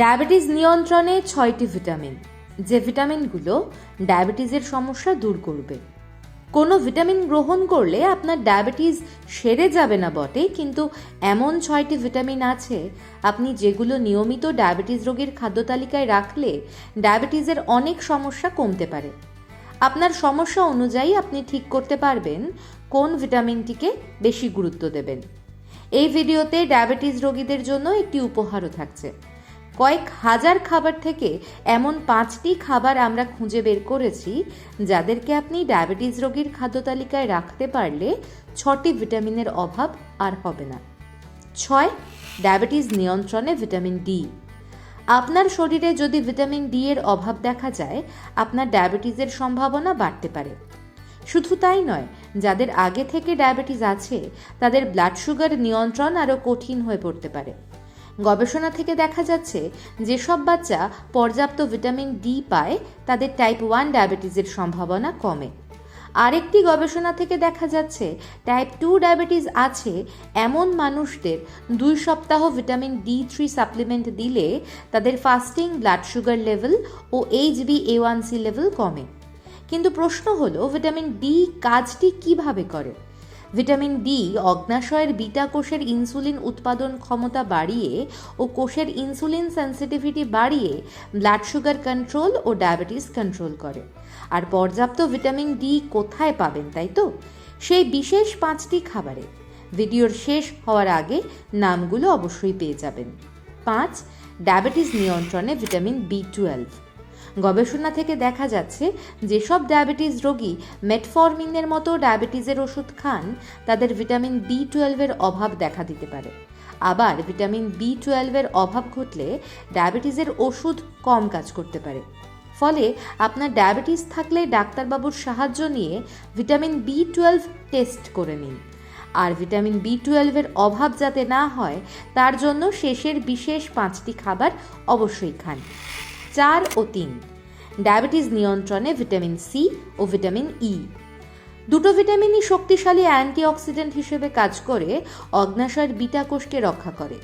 Diabetes নিয়ন্ত্রণে ছয়টি vitamin. যে ভিটামিনগুলো ডায়াবেটিসের সমস্যা দূর করবে। কোনো ভিটামিন গ্রহণ করলে আপনার ডায়াবেটিস সেরে যাবে না বটে, কিন্তু এমন ছয়টি ভিটামিন আছে, আপনি যেগুলো নিয়মিত ডায়াবেটিস রোগীর খাদ্য তালিকায় রাখলে ডায়াবেটিসের অনেক সমস্যা কমতে পারে। আপনার সমস্যা অনুযায়ী আপনি ঠিক করতে পারবেন কোন ভিটামিনটিকে বেশি গুরুত্ব দেবেন। এই ভিডিওতে ডায়াবেটিস রোগীদের জন্য একটি উপহারও থাকছে। কয়েক হাজার খাবার থেকে এমন পাঁচটি খাবার আমরা খুঁজে বের করেছি, যাদেরকে আপনি ডায়াবেটিস রোগীর খাদ্য তালিকায় রাখতে পারলে ছটি ভিটামিনের অভাব আর হবে না। ছয়, ডায়াবেটিস নিয়ন্ত্রণে ভিটামিন ডি। আপনার শরীরে যদি ভিটামিন ডি এর অভাব দেখা যায়, আপনার ডায়াবেটিসের সম্ভাবনা বাড়তে পারে। শুধু তাই নয়, যাদের আগে থেকে ডায়াবেটিস আছে, তাদের ব্লাড সুগার নিয়ন্ত্রণ আরও কঠিন হয়ে পড়তে পারে। গবেষণা থেকে দেখা যাচ্ছে যেসব বাচ্চা পর্যাপ্ত ভিটামিন ডি পায়, তাদের টাইপ ওয়ান ডায়াবেটিসের সম্ভাবনা কমে। আরেকটি গবেষণা থেকে দেখা যাচ্ছে টাইপ টু ডায়াবেটিস আছে, এমন মানুষদের দুই সপ্তাহ ভিটামিন ডি থ্রি সাপ্লিমেন্ট দিলে তাদের fasting blood sugar level O H B A one C level কমে। কিন্তু প্রশ্ন হলো ভিটামিন ডি কাজটি কীভাবে করে? ভিটামিন ডি, অগ্নাশয়ের বিটা কোষের ইনসুলিন উৎপাদন ক্ষমতা বাড়িয়ে ও কোষের ইনসুলিন সেন্সিটিভিটি বাড়িয়ে ব্লাড সুগার কন্ট্রোল ও ডায়াবেটিস কন্ট্রোল করে। আর পর্যাপ্ত ভিটামিন ডি কোথায় পাবেন, তাই তো? সেই বিশেষ পাঁচটি খাবারে। ভিডিওর শেষ হওয়ার আগে নামগুলো অবশ্যই পেয়ে যাবেন। পাঁচ, ডায়াবেটিস নিয়ন্ত্রণে ভিটামিন বি টুয়েলভ গবেষণা থেকে দেখা যাচ্ছে যেসব ডায়াবেটিস রোগী মেটফরমিনের মতো ডায়াবেটিসের ওষুধ খান, তাদের ভিটামিন বি টুয়েলভের অভাব দেখা দিতে পারে। আবার ভিটামিন বি টুয়েলভের অভাব ঘটলে ডায়াবেটিসের ওষুধ কম কাজ করতে পারে। ফলে আপনার ডায়াবেটিস থাকলে ডাক্তারবাবুর সাহায্য নিয়ে ভিটামিন বি টুয়েলভ টেস্ট করে নিন। আর ভিটামিন বি টুয়েলভের অভাব যাতে না হয়, তার জন্য শেষের বিশেষ পাঁচটি খাবার অবশ্যই খান। চার ও তিন। ডায়াবেটিস নিয়ন্ত্রণে ভিটামিন সি ও ভিটামিন ই। দুটো ভিটামিনই শক্তিশালী অ্যান্টিঅক্সিডেন্ট হিসেবে কাজ করে, অগ্নাশয়ের বিটা কোষকে রক্ষা করে।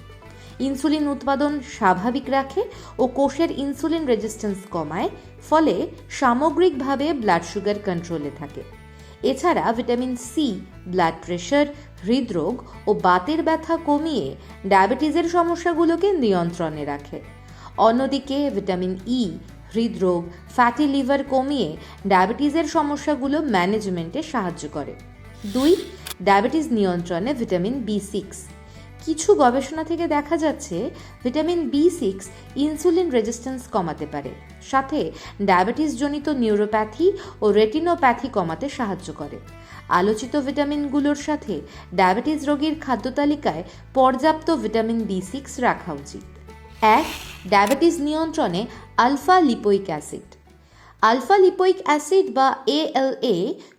ইনসুলিন উৎপাদন স্বাভাবিক রাখে ও কোষের ইনসুলিন রেজিস্ট্যান্স কমায়, ফলে সামগ্রিকভাবে ব্লাড সুগার কন্ট্রোলে থাকে। এছাড়া ভিটামিন সি, ব্লাড প্রেশার হৃদরোগ ও বাতের ব্যথা কমিয়ে ডায়াবেটিসের সমস্যাগুলোকে নিয়ন্ত্রণে রাখে। অন্যদিকে ভিটামিন ই হৃদরোগ ফ্যাটি লিভার কমিয়ে ডায়াবেটিসের সমস্যাগুলো ম্যানেজমেন্টে সাহায্য করে। দুই, ডায়াবেটিস নিয়ন্ত্রণে ভিটামিন বি সিক্স কিছু গবেষণা থেকে দেখা যাচ্ছে, vitamin B six insulin resistance কমাতে পারে। সাথে ডায়াবেটিস জনিত নিউরোপ্যাথি ও রেটিনোপ্যাথি কমাতে সাহায্য করে। আলোচিত ভিটামিনগুলোর সাথে ডায়াবেটিস রোগীর খাদ্য তালিকায় পর্যাপ্ত ভিটামিন বি সিক্স রাখা উচিত। এক, ডায়াবেটিস নিয়ন্ত্রণে alpha lipoic acid. Alpha lipoic acid বা এএলএ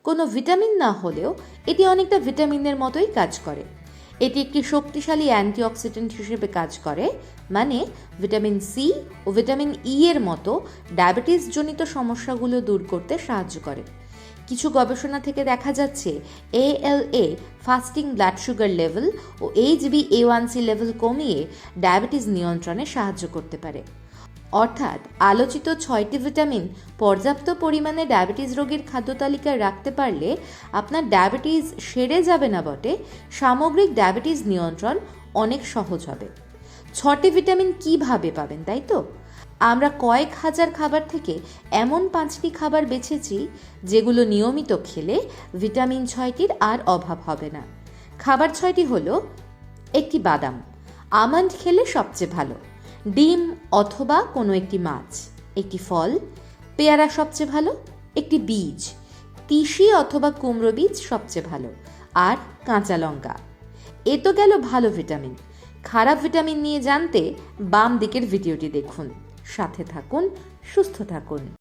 কোনো ভিটামিন না হলেও এটি অনেকটা ভিটামিনের মতোই কাজ করে। এটি একটি শক্তিশালী অ্যান্টিঅক্সিডেন্ট হিসেবে কাজ করে মানে ভিটামিন সি ও ভিটামিন ই এর মতো ডায়াবেটিসজনিত সমস্যাগুলো দূর করতে সাহায্য করে। কিছু গবেষণা থেকে দেখা যাচ্ছে ALA fasting blood sugar level O H B A one C level কমিয়ে ডায়াবেটিস নিয়ন্ত্রণে সাহায্য করতে পারে। অর্থাৎ আলোচিত ছয়টি ভিটামিন পর্যাপ্ত পরিমাণে ডায়াবেটিস রোগীর খাদ্য তালিকায় রাখতে পারলে আপনার ডায়াবেটিস সেরে যাবে না বটে, সামগ্রিক ডায়াবেটিস নিয়ন্ত্রণ অনেক সহজ হবে। ছটি ভিটামিন কীভাবে পাবেন তাই তো? আমরা কয়েক হাজার খাবার থেকে এমন পাঁচটি খাবার বেছেছি যেগুলো নিয়মিত খেলে ভিটামিন ছয়টির আর অভাব হবে না। খাবার ছয়টি হলো, একটি বাদাম, আমন্ড খেলে সবচেয়ে ভালো, ডিম অথবা কোনো একটি মাছ, একটি ফল, পেয়ারা সবচেয়ে ভালো, একটি বীজ, তিসি অথবা কুমড়ো বীজ সবচেয়ে ভালো, আর কাঁচা লঙ্কা। এ তো গেল ভালো ভিটামিন। খারাপ ভিটামিন নিয়ে জানতে বাম দিকের ভিডিওটি দেখুন। সাথে থাকুন সুস্থ থাকুন।